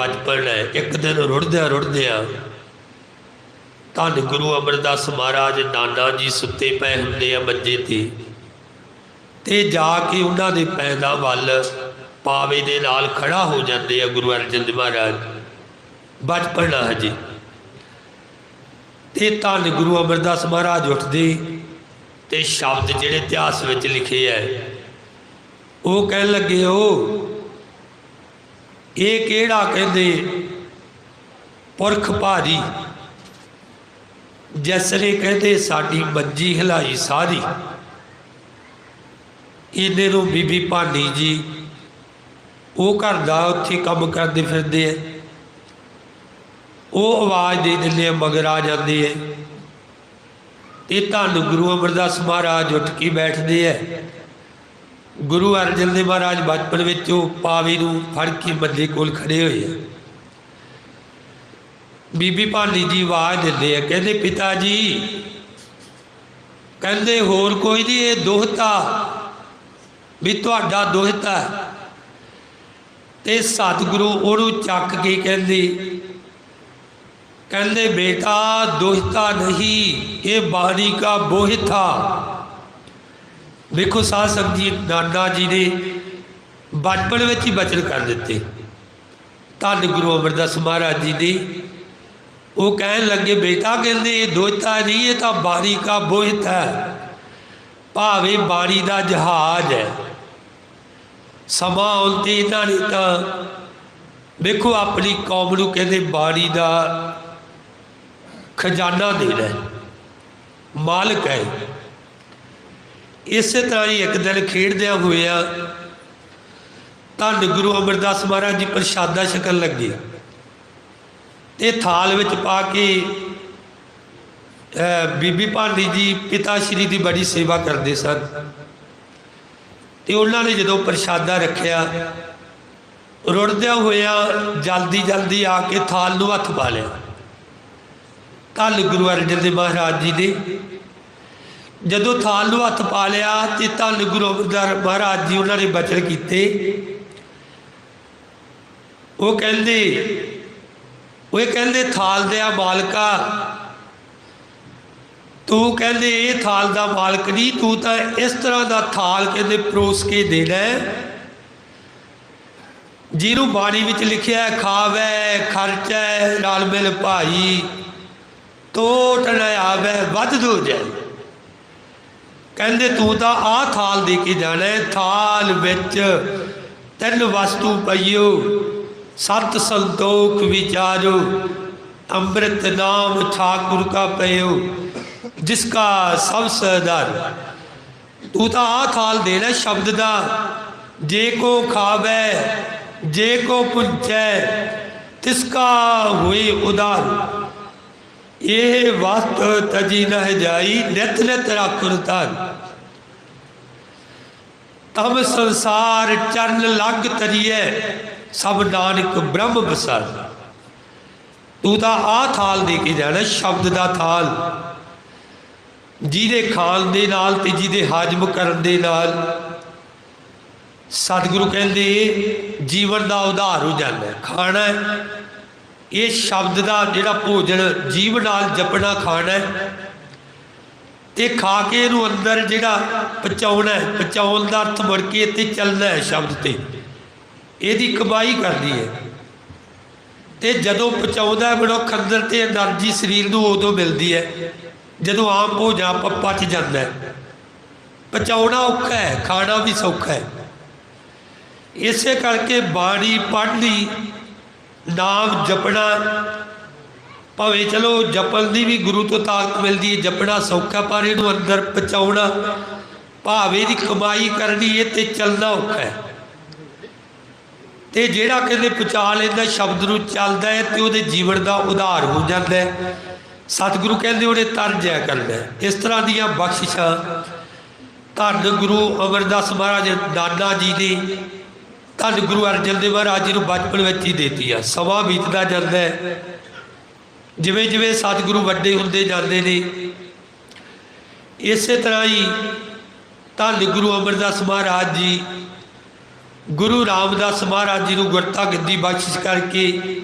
ਬਚਪਨ ਹੈ ਇੱਕ ਦਿਨ ਰੁੜਦਿਆਂ ਰੁੜਦਿਆਂ ਧੰਨ ਗੁਰੂ ਅਮਰਦਾਸ ਮਹਾਰਾਜ ਨਾਨਾ ਜੀ ਸੁੱਤੇ ਪਏ ਹੁੰਦੇ ਆ ਮੰਜੇ ਤੇ ਤੇ ਜਾ ਕੇ ਉਹਨਾਂ ਦੇ ਪੈਦਾਂ ਵੱਲ ਪਾਵੇ ਦੇ ਨਾਲ ਖੜਾ ਹੋ ਜਾਂਦੇ ਆ ਗੁਰੂ ਅਰਜਨ ਦੇਵ ਮਹਾਰਾਜ। ਬਚਪਨ ਹਜੇ। ਤੇ ਧੰਨ ਗੁਰੂ ਅਮਰਦਾਸ ਮਹਾਰਾਜ ਉੱਠਦੇ ਤੇ ਸ਼ਬਦ ਜਿਹੜੇ ਇਤਿਹਾਸ ਵਿੱਚ ਲਿਖੇ ਐ ਉਹ ਕਹਿਣ ਲੱਗੇ ਉਹ ਇਹ ਕਿਹੜਾ ਕਹਿੰਦੇ? ਪੁਰਖ ਭਾਰੀ। ਜੈਸਰੇ ਕਹਿੰਦੇ, ਸਾਡੀ ਮੰਜੀ ਹਿਲਾਈ ਸਾਰੀ। ਇਹਨੇ ਨੂੰ ਬੀਬੀ ਭਾਨੀ ਜੀ, ਉਹ ਘਰ ਦਾ ਉੱਥੇ ਕੰਮ ਕਰਦੇ ਫਿਰਦੇ ਐ ਉਹ ਆਵਾਜ਼ ਦੇ ਦਿੰਦੇ ਆ, ਮਗਰ ਆ ਜਾਂਦੇ ਐ ਤੇ ਤੁਹਾਨੂੰ ਗੁਰੂ ਅਮਰਦਾਸ ਮਹਾਰਾਜ ਉੱਠ ਕੇ ਬੈਠਦੇ ਐ ਗੁਰੂ ਅਰਜਨ ਦੇਵ ਮਹਾਰਾਜ ਬਚਪਨ ਵਿੱਚ ਉਹ ਪਾਵੀ ਨੂੰ ਫੜ ਕੇ ਬੰਦੇ ਕੋਲ ਖੜੇ ਹੋਏ ਆ ਬੀਬੀ ਭਾਨੀ ਜੀ ਆਵਾਜ਼ ਦਿੰਦੇ ਆ, ਕਹਿੰਦੇ, ਪਿਤਾ ਜੀ, ਕਹਿੰਦੇ, ਹੋਰ ਕੋਈ ਨਹੀਂ, ਇਹ ਦੋਹਤਾ ਵੀ ਤੁਹਾਡਾ ਦੋਹਤਾ ਹੈ। ਤੇ ਸਤਿਗੁਰੂ ਉਹਨੂੰ ਚੱਕ ਕੇ ਕਹਿੰਦੇ ਕਹਿੰਦੇ, ਬੇਟਾ ਦੋਹਤਾ ਨਹੀਂ, ਇਹ ਬਾਣੀ ਕਾ ਬੋਹਿਥਾ ਵੇਖੋ ਸਾਧ ਸੰਗਤ ਜੀ, ਨਾਨਾ ਜੀ ਨੇ ਬਚਪਨ ਵਿੱਚ ਹੀ ਬਚਨ ਕਰ ਦਿੱਤੇ। ਧੰਨ ਗੁਰੂ ਅਮਰਦਾਸ ਮਹਾਰਾਜ ਜੀ ਨੇ ਉਹ ਕਹਿਣ ਲੱਗੇ, ਬੇਟਾ ਕਹਿੰਦੇ, ਇਹ ਦੋਹਤਾ ਨਹੀਂ, ਇਹ ਤਾਂ ਬਾਣੀ ਕਾ ਬੋਹਿਥਾ ਹੈ। ਭਾਵੇਂ ਬਾਣੀ ਦਾ ਜਹਾਜ਼ ਹੈ, ਸਮਾਂ ਆਉਣ ਤੇ ਇਹਨਾਂ ਨੇ ਤਾਂ ਵੇਖੋ ਆਪਣੀ ਕੌਮ ਨੂੰ ਕਹਿੰਦੇ ਬਾਣੀ ਦਾ ਖਜ਼ਾਨਾ ਦੇਣਾ ਮਾਲਕ ਹੈ। ਇਸੇ ਤਰ੍ਹਾਂ ਹੀ ਇੱਕ ਦਿਨ ਖੇਡਦਿਆਂ ਹੋਇਆ ਧੰਨ ਗੁਰੂ ਅਮਰਦਾਸ ਮਹਾਰਾਜ ਜੀ ਪ੍ਰਸ਼ਾਦਾ ਛਕਣ ਲੱਗੇ। ਤੇ ਥਾਲ ਵਿੱਚ ਪਾ ਕੇ ਬੀਬੀ ਭਾਂਡੀ ਜੀ, ਪਿਤਾ ਸ਼੍ਰੀ ਦੀ ਬੜੀ ਸੇਵਾ ਕਰਦੇ ਸਨ। ਤੇ ਉਹਨਾਂ ਨੇ ਜਦੋਂ ਪ੍ਰਸ਼ਾਦਾ ਰੱਖਿਆ, ਰੁੜਦਿਆਂ ਹੋਇਆ ਜਲਦੀ ਜਲਦੀ ਆ ਕੇ ਥਾਲ ਨੂੰ ਹੱਥ ਪਾ ਲਿਆ। ਧੰਨ ਗੁਰੂ ਅਰਜਨ ਦੇਵ ਮਹਾਰਾਜ ਜੀ ਨੇ ਜਦੋਂ ਥਾਲ ਨੂੰ ਹੱਥ ਪਾ ਲਿਆ ਤੇ ਧੰਨ ਗੁਰੂ ਅਮਰਦਾਸ ਮਹਾਰਾਜ ਜੀ ਉਹਨਾਂ ਨੇ ਬਚਨ ਕੀਤੇ। ਉਹ ਕਹਿੰਦੇ ਉਹ ਕਹਿੰਦੇ ਥਾਲ ਦੇ ਆ। ਮਾਲਕਾ ਤੂੰ ਕਹਿੰਦੇ ਇਹ ਥਾਲ ਦਾ ਮਾਲਕ ਨਹੀਂ ਤੂੰ ਤਾਂ ਇਸ ਤਰ੍ਹਾਂ ਦਾ ਥਾਲ ਕਹਿੰਦੇ ਪਰੋਸ ਕੇ ਦੇਣਾ ਜਿਹਨੂੰ ਬਾਣੀ ਵਿੱਚ ਲਿਖਿਆ ਹੈ, ਖਾਵੇ ਖਰਚੈ ਨਾਲ ਮਿਲ ਭਾਈ ਤੋਟ ਨ ਆਵੇ ਵੱਧ ਦੋ ਜਾਏ ਕਹਿੰਦੇ ਤੂੰ ਤਾਂ ਆਹ ਥਾਲ ਦੇ ਕੇ ਜਾਣਾ ਥਾਲ ਵਿੱਚ ਤਿੰਨ ਵਸਤੂ ਪਈਓ, ਸਤ ਸੰਤੋਖ ਵਿਚਾਰੋ, ਅੰਮ੍ਰਿਤ ਨਾਮ ਠਾਕੁਰ ਕਾ ਪਇਓ, ਜਿਸ ਕਾ ਸਭ ਸਦਰ ਤੂੰ ਤਾਂ ਆਹ ਥਾਲ ਦੇਣਾ ਸ਼ਬਦ ਦਾ, ਜੇ ਕੋ ਖਾਵੇ, ਜੇ ਕੋ ਪੁੰਚੈ ਤਿਸ ਕਾ ਹੋਏ ਉਦਾਰ। ਇਹ ਵਸਤ ਤਜੀ ਨਹਿ ਜਾਈ, ਨਿਤ ਨਿਤ ਰਾਖੁਰ ਧਨ। ਤਮ ਸੰਸਾਰ ਚਰਨ ਲੱਗ ਤਰੀਏ ਸਭ ਨਾਨਕ ਬ੍ਰਹਮ ਬਸਰ ਤੂੰ ਤਾਂ ਆਹ ਥਾਲ ਦੇ ਕੇ ਜਾਣਾ, ਸ਼ਬਦ ਦਾ ਥਾਲ। ਜਿਹਦੇ ਖਾਣ ਦੇ ਨਾਲ ਤੇ ਜਿਹਦੇ ਹਾਜਮ ਕਰਨ ਦੇ ਨਾਲ। ਸਤਿਗੁਰੂ ਕਹਿੰਦੇ, ਜੀਵਨ ਦਾ ਉਧਾਰ ਹੋ ਜਾਂਦਾ ਖਾਣਾ ਇਹ ਸ਼ਬਦ ਦਾ ਜਿਹੜਾ ਭੋਜਨ ਜੀਵ ਨਾਲ ਜਪਣਾ, ਖਾਣਾ ਹੈ, ਇਹ ਖਾ ਕੇ ਇਹਨੂੰ ਅੰਦਰ ਜਿਹੜਾ ਪਚਾਉਣਾ ਹੈ ਪਚਾਉਣ ਦਾ ਅਰਥ ਮੁੜ ਕੇ ਤੇ ਚੱਲਣਾ ਹੈ ਸ਼ਬਦ ਤੇ। ਇਹਦੀ ਕਮਾਈ ਕਰਦੀ ਹੈ। ਤੇ ਜਦੋਂ ਪਚਾਉਂਦਾ ਮਨੁੱਖ ਅੰਦਰ ਤੇ એનર્ਜੀ ਸਰੀਰ ਨੂੰ ਉਦੋਂ ਮਿਲਦੀ ਹੈ, ਜਦੋਂ ਆਮ ਭੋਜਨ ਪਚ ਜਾਂਦਾ ਪਚਾਉਣਾ ਔਖਾ ਹੈ, ਖਾਣਾ ਵੀ ਸੌਖਾ ਹੈ। ਇਸੇ ਕਰਕੇ ਬਾਣੀ ਪੜ੍ਹਨੀ ਨਾਮ ਜਪਣਾ। ਭਾਵੇਂ ਚਲੋ ਜਪਣ ਦੀ ਵੀ ਗੁਰੂ ਤੋਂ ਤਾਕਤ ਮਿਲਦੀ ਹੈ ਜਪਣਾ ਸੌਖਾ, ਪਰ ਇਹਨੂੰ ਅੰਦਰ ਪਹੁੰਚਾਉਣਾ, ਭਾਵੇਂ ਦੀ ਕਮਾਈ ਕਰਨੀ ਇਹ ਤੇ ਚੱਲਣਾ ਔਖਾ ਹੈ ਤੇ ਜਿਹੜਾ ਕਹਿੰਦੇ ਪਹੁੰਚਾ ਲੈਂਦਾ, ਸ਼ਬਦ ਨੂੰ ਚੱਲਦਾ ਹੈ ਤੇ ਉਹਦੇ ਜੀਵਨ ਦਾ ਉਧਾਰ ਹੋ ਜਾਂਦਾ ਹੈ ਸਤਿਗੁਰੂ ਕਹਿੰਦੇ ਉਹਨੇ ਤਰ ਜੈ ਕਰਦਾ ਇਸ ਤਰ੍ਹਾਂ ਦੀਆਂ ਬਖਸ਼ਿਸ਼ਾਂ ਧੰਨ ਗੁਰੂ ਅਮਰਦਾਸ ਮਹਾਰਾਜ ਨਾਨਾ ਜੀ ਨੇ ਧੰਨ ਗੁਰੂ ਅਰਜਨ ਦੇਵ ਮਹਾਰਾਜ ਜੀ ਨੂੰ ਬਚਪਨ ਵਿੱਚ ਹੀ ਦੇਤੀ ਆ, ਸਮਾਂ ਬੀਤਦਾ ਜਾਂਦਾ ਹੈ। ਜਿਵੇਂ ਜਿਵੇਂ ਸਤਿਗੁਰੂ ਵੱਡੇ ਹੁੰਦੇ ਜਾਂਦੇ ਨੇ, ਇਸੇ ਤਰ੍ਹਾਂ ਹੀ ਧੰਨ ਗੁਰੂ ਅਮਰਦਾਸ ਮਹਾਰਾਜ ਜੀ, ਗੁਰੂ ਰਾਮਦਾਸ ਮਹਾਰਾਜ ਜੀ ਨੂੰ ਗੁਰਤਾ ਗੱਦੀ ਬਖਸ਼ਿਸ਼ ਕਰਕੇ